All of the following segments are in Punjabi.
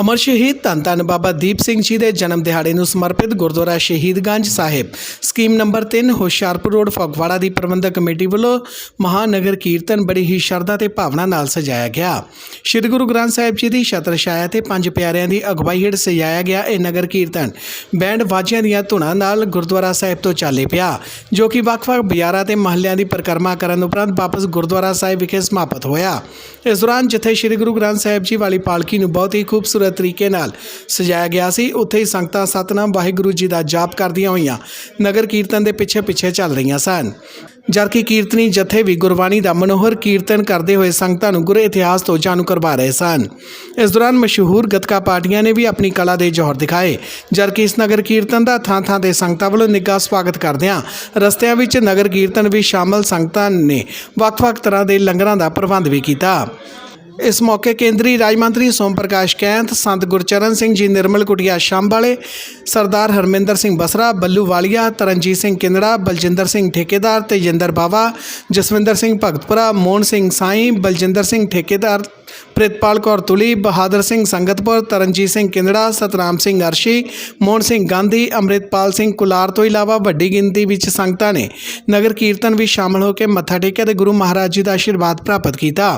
ਅਮਰ ਸ਼ਹੀਦ ਧੰਨ ਧੰਨ ਬਾਬਾ ਦੀਪ ਸਿੰਘ ਜੀ ਦੇ ਜਨਮ ਦਿਹਾੜੇ ਨੂੰ ਸਮਰਪਿਤ gurdwara Shahidganj Sahib. Scheme number 3 Hoshiarpur road, Phagwara ਦੀ ਪ੍ਰਬੰਧਕ ਕਮੇਟੀ ਵੱਲੋਂ ਮਹਾਨਗਰ ਕੀਰਤਨ ਬੜੀ ਹੀ ਸ਼ਰਧਾ ਤੇ ਭਾਵਨਾ ਨਾਲ ਸਜਾਇਆ ਗਿਆ। ਸ੍ਰੀ ਗੁਰੂ ਗ੍ਰੰਥ ਸਾਹਿਬ ਜੀ ਦੀ ਛਤਰ ਛਾਇਆ ਤੇ ਪੰਜ ਪਿਆਰਿਆਂ ਦੀ ਅਗਵਾਈ ਹੇਠ ਸਜਾਇਆ ਗਿਆ ਇਹ ਨਗਰ ਕੀਰਤਨ। ਬੈਂਡ ਵਾਜਿਆਂ ਦੀਆਂ ਧੁਨਾਂ ਨਾਲ ਗੁਰਦੁਆਰਾ ਸਾਹਿਬ ਤੋਂ ਚਾਲੇ ਪਿਆ, ਜੋ ਕਿ ਵੱਖ-ਵੱਖ ਬਿਆਰਾਂ ਤੇ ਮਹੱਲਿਆਂ ਦੀ ਪਰਿਕਰਮਾ ਕਰਨ ਉਪਰੰਤ ਵਾਪਸ ਗੁਰਦੁਆਰਾ ਸਾਹਿਬ ਵਿਖੇ ਸਮਾਪਤ ਹੋਇਆ। ਇਸ ਦੌਰਾਨ ਜਿੱਥੇ ਸ੍ਰੀ ਗੁਰੂ ਗ੍ਰੰਥ ਸਾਹਿਬ ਜੀ ਵਾਲੀ ਪਾਲਕੀ ਨੂੰ ਬਹੁਤ ਹੀ ਖੂਬਸੂਰਤ ਤਰੀਕੇ ਨਾਲ ਸਜਾਇਆ ਗਿਆ ਸੀ। ਉੱਥੇ ਹੀ ਸੰਗਤਾਂ ਸਤਨਾਮ ਵਾਹਿਗੁਰੂ ਜੀ ਦਾ ਜਾਪ ਕਰਦੀਆਂ ਹੋਈਆਂ ਨਗਰ ਕੀਰਤਨ ਦੇ ਪਿੱਛੇ ਪਿੱਛੇ ਚੱਲ ਰਹੀਆਂ ਸਨ। ਜਦਕਿ ਕੀਰਤਨੀ ਜਥੇ ਵੀ ਗੁਰਬਾਣੀ ਦਾ ਮਨੋਹਰ ਕੀਰਤਨ ਕਰਦੇ ਹੋਏ ਸੰਗਤਾਂ ਨੂੰ ਗੁਰ ਇਤਿਹਾਸ ਤੋਂ ਜਾਣੂ ਕਰਵਾ ਰਹੇ ਸਨ। ਇਸ ਦੌਰਾਨ ਮਸ਼ਹੂਰ ਗਤਕਾ ਪਾਰਟੀਆਂ ਨੇ ਵੀ ਆਪਣੀ ਕਲਾ ਦੇ ਜੋਹਰ ਦਿਖਾਏ। ਜਦਕਿ ਇਸ ਨਗਰ ਕੀਰਤਨ ਦਾ ਥਾਂ ਥਾਂ ਤੇ ਸੰਗਤਾਂ ਵੱਲੋਂ ਨਿੱਘਾ ਸਵਾਗਤ ਕਰਦਿਆਂ ਰਸਤਿਆਂ ਵਿੱਚ ਨਗਰ ਕੀਰਤਨ ਵਿੱਚ ਸ਼ਾਮਲ ਸੰਗਤਾਂ ਨੇ ਵੱਖ-ਵੱਖ ਤਰ੍ਹਾਂ ਦੇ ਲੰਗਰਾਂ ਦਾ ਪ੍ਰਬੰਧ ਵੀ ਕੀਤਾ। ਇਸ ਮੌਕੇ ਕੇਂਦਰੀ ਰਾਜ ਮੰਤਰੀ ਸੋਮ ਪ੍ਰਕਾਸ਼ ਕੈਂਥ, ਸੰਤ ਗੁਰਚਰਨ ਸਿੰਘ ਜੀ ਨਿਰਮਲ ਕੁਟਿਆ ਸ਼ਾਮ ਵਾਲੇ ਸਰਦਾਰ ਹਰਮਿੰਦਰ ਸਿੰਘ ਬਸਰਾ, ਬੱਲੂ ਵਾਲੀਆ, ਤਰਨਜੀਤ ਸਿੰਘ ਕਿੰਦੜਾ, ਬਲਜਿੰਦਰ ਸਿੰਘ ਠੇਕੇਦਾਰ ਤੇਜਿੰਦਰ ਬਾਵਾ, ਜਸਵਿੰਦਰ ਸਿੰਘ ਭਗਤਪੁਰਾ, ਮੋਹਨ ਸਿੰਘ ਸਾਈਂ, ਬਲਜਿੰਦਰ ਸਿੰਘ ਠੇਕੇਦਾਰ ਪ੍ਰਿਤਪਾਲ ਕੌਰ ਤੁਲੀ, ਬਹਾਦਰ ਸਿੰਘ ਸੰਗਤਪੁਰ, ਤਰਨਜੀਤ ਸਿੰਘ ਕਿੰਦੜਾ, ਸਤਨਾਮ ਸਿੰਘ ਅਰਸ਼ੀ, ਮੋਹਨ ਸਿੰਘ ਗਾਂਧੀ, ਅੰਮ੍ਰਿਤਪਾਲ ਸਿੰਘ ਕੁਲਾਰ ਤੋਂ ਇਲਾਵਾ ਵੱਡੀ ਗਿਣਤੀ ਵਿੱਚ ਸੰਗਤਾਂ ਨੇ ਨਗਰ ਕੀਰਤਨ ਵਿੱਚ ਸ਼ਾਮਲ ਹੋ ਕੇ ਮੱਥਾ ਟੇਕਿਆ ਤੇ ਗੁਰੂ ਮਹਾਰਾਜ ਜੀ ਦਾ ਆਸ਼ੀਰਵਾਦ ਪ੍ਰਾਪਤ ਕੀਤਾ।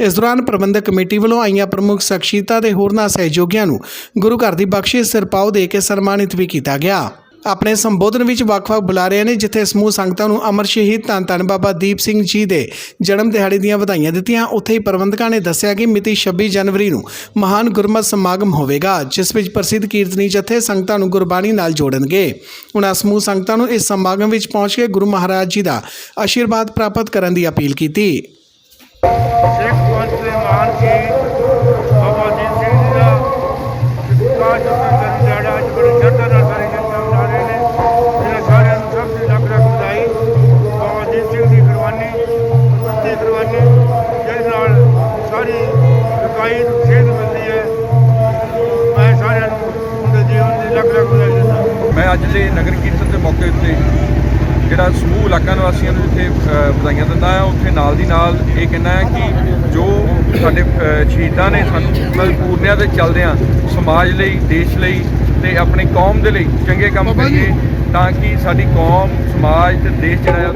ਇਸ ਦੌਰਾਨ ਪ੍ਰਬੰਧਕ ਕਮੇਟੀ ਵੱਲੋਂ ਆਈਆਂ ਪ੍ਰਮੁੱਖ ਸ਼ਖਸੀਅਤਾਂ ਤੇ ਹੋਰਨਾਂ ਸਹਿਯੋਗੀਆਂ ਨੂੰ ਗੁਰੂ ਘਰ ਦੀ ਬਖਸ਼ਿਸ਼ ਸਿਰਪਾਓ ਦੇ ਕੇ ਸਨਮਾਨਿਤ ਵੀ ਕੀਤਾ ਗਿਆ। ਆਪਣੇ ਸੰਬੋਧਨ ਵਿੱਚ ਵੱਖ-ਵੱਖ ਬੁਲਾਰਿਆਂ ਨੇ ਜਿੱਥੇ ਸਮੂਹ ਸੰਗਤਾਂ ਨੂੰ ਅਮਰ ਸ਼ਹੀਦ ਧੰਨ ਧੰਨ ਬਾਬਾ ਦੀਪ ਸਿੰਘ ਜੀ ਦੇ ਜਨਮ ਦਿਹਾੜੇ ਦੀਆਂ ਵਧਾਈਆਂ ਦਿੱਤੀਆਂ, ਉੱਥੇ ਹੀ ਪ੍ਰਬੰਧਕਾਂ ਨੇ ਦੱਸਿਆ ਕਿ ਮਿਤੀ 26 ਜਨਵਰੀ ਨੂੰ ਮਹਾਨ ਗੁਰਮਤਿ ਸਮਾਗਮ ਹੋਵੇਗਾ, ਜਿਸ ਵਿੱਚ ਪ੍ਰਸਿੱਧ ਕੀਰਤਨੀ ਜਥੇ ਸੰਗਤਾਂ ਨੂੰ ਗੁਰਬਾਣੀ ਨਾਲ ਜੋੜਨਗੇ। ਉਹਨਾਂ ਸਮੂਹ ਸੰਗਤਾਂ ਨੂੰ ਇਸ ਸਮਾਗਮ ਵਿੱਚ ਪਹੁੰਚ ਕੇ ਗੁਰੂ ਮਹਾਰਾਜ ਜੀ ਦਾ ਆਸ਼ੀਰਵਾਦ ਪ੍ਰਾਪਤ ਕਰਨ ਦੀ ਅਪੀਲ ਕੀਤੀ। ਸਿੱਖ ਪੰਥ ਦੇ ਮਾਨ ਕੀ ਬਾਬਾ ਜੀ ਸਿੰਘ ਜੀ ਦਾ ਕਾਜ ਕਰਨ ਅੱਜ ਬੜੀ ਸ਼ਰਧਾ ਨਾਲ ਇਕਾਈ ਨੂੰ ਸੇਧ ਮਿਲਦੀ ਹੈ। ਮੈਂ ਸਾਰਿਆਂ ਨੂੰ ਉਹਦੇ ਜੀਵਨ ਦੀ ਲੱਖ ਲੱਖ ਵਧਾਈ ਦਿੰਦਾ। ਮੈਂ ਅੱਜ ਦੇ ਨਗਰ ਕੀਰਤਨ ਦੇ ਮੌਕੇ ਉੱਤੇ ਜਿਹੜਾ ਸਮੂਹ ਇਲਾਕਾ ਨਿਵਾਸੀਆਂ ਨੂੰ ਜਿੱਥੇ ਵਧਾਈਆਂ ਦਿੰਦਾ ਆ ਉੱਥੇ ਨਾਲ ਦੀ ਨਾਲ ਇਹ ਕਹਿਣਾ ਹੈ ਕਿ ਜੋ ਸਾਡੇ ਸ਼ਹੀਦਾਂ ਨੇ ਸਾਨੂੰ ਮਤਲਬ ਪੂਰਨਿਆਂ ਦੇ ਚੱਲਦਿਆਂ ਸਮਾਜ ਲਈ ਦੇਸ਼ ਲਈ ਤੇ ਆਪਣੀ ਕੌਮ ਦੇ ਲਈ ਚੰਗੇ ਕੰਮ ਕਰੀਏ ਤਾਂ ਕਿ ਸਾਡੀ ਕੌਮ ਸਮਾਜ ਤੇ ਦੇਸ਼ ਜਿਹੜਾ ਆ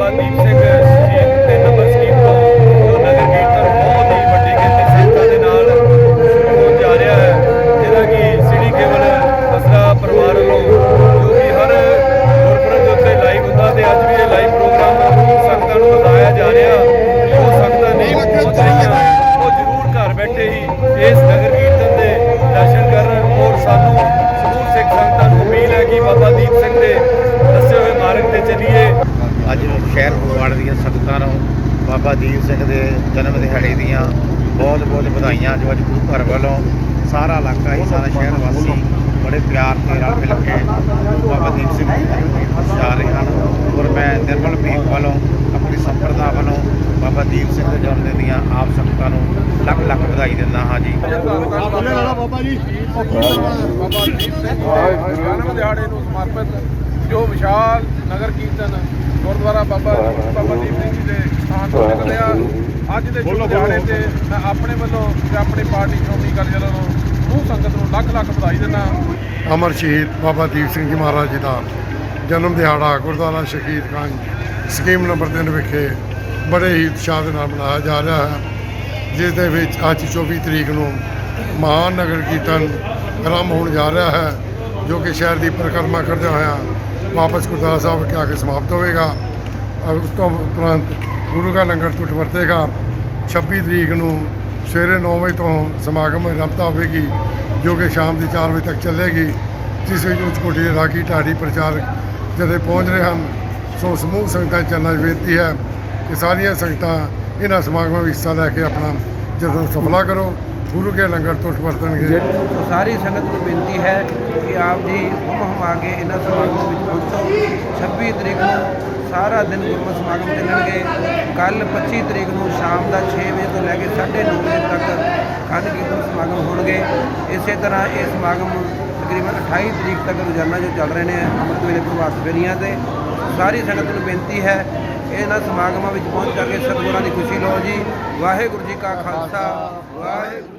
ਅੱਜ ਗੁਰਦੁਆਰਾ ਸ਼ਹਿਰ ਫਗਵਾੜਾ ਦੀਆਂ ਸੰਗਤਾਂ ਨੂੰ ਬਾਬਾ ਦੀਪ ਸਿੰਘ ਦੇ ਜਨਮ ਦਿਹਾੜੇ ਦੀਆਂ ਬਹੁਤ ਬਹੁਤ ਵਧਾਈਆਂ ਜੋ ਅੱਜ ਗੁਰੂ ਘਰ ਵੱਲੋਂ ਸਾਰਾ ਇਲਾਕਾ ਹੀ, ਸਾਰਾ ਸ਼ਹਿਰ ਵਾਸੀ ਬੜੇ ਪਿਆਰ ਤੇ ਰਲ ਮਿਲ ਕੇ ਬਾਬਾ ਦੀਪ ਸਿੰਘ ਜਾ ਰਹੇ ਹਨ ਔਰ ਮੈਂ ਨਿਰਮਲ ਭੀਖ ਵੱਲੋਂ ਆਪਣੀ ਸੰਪਰਦਾ ਵੱਲੋਂ ਬਾਬਾ ਦੀਪ ਸਿੰਘ ਦੇ ਜਨਮ ਦਿਨ ਦੀਆਂ ਆਪ ਸੰਗਤਾਂ ਨੂੰ ਲੱਖ ਲੱਖ ਵਧਾਈ ਦਿੰਦਾ ਹਾਂ ਜੀ। ਬਾਬਾ ਦੀਪ ਸਿੰਘ ਜਨਮ ਦਿਹਾੜੇ ਨੂੰ ਸਮਰਪਿਤ ਜੋ ਵਿਸ਼ਾਲ ਨਗਰ ਕੀਰਤਨ ਗੁਰਦੁਆਰਾ ਬਾਬਾ ਬਾਬਾ ਦੀਪ ਸਿੰਘ ਜੀ ਦੇ ਸਥਾਨ ਤੋਂ ਨਿਕਲਿਆ। ਅੱਜ ਦੇ ਦਿਹਾੜੇ ਤੇ ਮੈਂ ਆਪਣੇ ਵੱਲੋਂ ਤੇ ਆਪਣੀ ਪਾਰਟੀ ਸ਼੍ਰੋਮਣੀ ਅਕਾਲੀ ਦਲ ਵੱਲੋਂ ਸਮੂਹ ਸੰਗਤ ਨੂੰ ਲੱਖ ਲੱਖ ਵਧਾਈ ਦਿੰਦਾ ਅਮਰ ਸ਼ਹੀਦ ਬਾਬਾ ਦੀਪ ਸਿੰਘ ਜੀ ਮਹਾਰਾਜ ਜੀ ਦਾ ਜਨਮ ਦਿਹਾੜਾ ਗੁਰਦੁਆਰਾ ਸ਼ਹੀਦ ਗੰਜ ਸਕੀਮ ਨੰਬਰ 3 ਵਿਖੇ ਬੜੇ ਹੀ ਉਤਸ਼ਾਹ ਦੇ ਨਾਲ ਮਨਾਇਆ ਜਾ ਰਿਹਾ ਹੈ ਜਿਸ ਦੇ ਵਿੱਚ ਅੱਜ 24 ਤਰੀਕ ਨੂੰ ਮਹਾਨ ਨਗਰ ਕੀਰਤਨ ਆਰੰਭ ਹੋਣ ਜਾ ਰਿਹਾ ਹੈ ਜੋ ਕਿ ਸ਼ਹਿਰ ਦੀ ਪਰਿਕਰਮਾ ਕਰਦੇ ਹੋਇਆ ਵਾਪਸ ਗੁਰਦੁਆਰਾ ਸਾਹਿਬ ਵਿਖੇ ਆ ਕੇ ਸਮਾਪਤ ਹੋਵੇਗਾ। ਔਰ ਉਸ ਤੋਂ ਉਪਰੰਤ ਗੁਰੂ ਕਾ ਲੰਗਰ ਟੁੱਟ ਵਰਤੇਗਾ। 26 ਤਰੀਕ ਨੂੰ ਸਵੇਰੇ 9 ਵਜੇ ਤੋਂ ਸਮਾਗਮ ਆਰੰਭਤਾ ਹੋਵੇਗੀ, ਜੋ ਕਿ ਸ਼ਾਮ ਦੀ 4 ਵਜੇ ਤੱਕ ਚੱਲੇਗੀ। ਜਿਸ ਵਿੱਚ ਉੱਚ ਕੋਟੀ ਦੇ ਰਾਗੀ ਢਾਡੀ ਪ੍ਰਚਾਰਕ ਜਦੇ ਪਹੁੰਚ ਰਹੇ ਹਨ, ਸੋ ਸਮੂਹ ਸੰਗਤਾਂ ਚੰਨਾ ਬੇਨਤੀ ਹੈ ਕਿ ਸਾਰੀਆਂ ਸੰਗਤਾਂ ਇਹਨਾਂ ਸਮਾਗਮਾਂ ਵਿੱਚ ਹਿੱਸਾ ਲੈ ਕੇ ਆਪਣਾ ਜਦੋਂ ਸਫਲਾ ਕਰੋ, ਗੁਰੂ ਕੇ ਲੰਗਰ ਟੁੱਟ ਵਰਤਣਗੇ। ਸਾਰੀ ਸੰਗਤ ਨੂੰ ਬੇਨਤੀ ਹੈ ਕਿ ਆਪ ਜੀ ਹੁਮ ਹੁਮ ਆ ਕੇ ਇਹਨਾਂ ਸਮਾਗਮ ਵਿੱਚ ਪਹੁੰਚੋ। 26 ਤਰੀਕ ਨੂੰ ਸਾਰਾ ਦਿਨ ਗੁਰਮਤਿ ਸਮਾਗਮ ਚੱਲਣਗੇ। ਕੱਲ 25 ਤਰੀਕ ਨੂੰ ਸ਼ਾਮ ਦਾ 6 ਵਜੇ ਤੋਂ ਲੈ ਕੇ 9:30 ਵਜੇ ਤੱਕ ਖੰਡ ਕੀਰਤਨ ਸਮਾਗਮ ਹੋਣਗੇ। ਇਸੇ ਤਰ੍ਹਾਂ ਇਹ ਸਮਾਗਮ ਤਕਰੀਬਨ 28 ਤਰੀਕ ਤੱਕ ਰੋਜ਼ਾਨਾ ਜੋ ਚੱਲ ਰਹੇ ਨੇ ਅੰਮ੍ਰਿਤ ਵੇਲੇ ਪ੍ਰਭਾਤ ਫੇਰੀਆਂ ਤੇ। ਸਾਰੀ ਸੰਗਤ ਨੂੰ ਬੇਨਤੀ ਹੈ, ਇਹਨਾਂ ਸਮਾਗਮਾਂ ਵਿੱਚ ਪਹੁੰਚ ਕੇ ਸਤਿਗੁਰਾਂ ਦੀ ਖੁਸ਼ੀ ਲਓ ਜੀ। ਵਾਹਿਗੁਰੂ ਜੀ ਕਾ ਖਾਲਸਾ, ਵਾਹਿਗੁਰੂ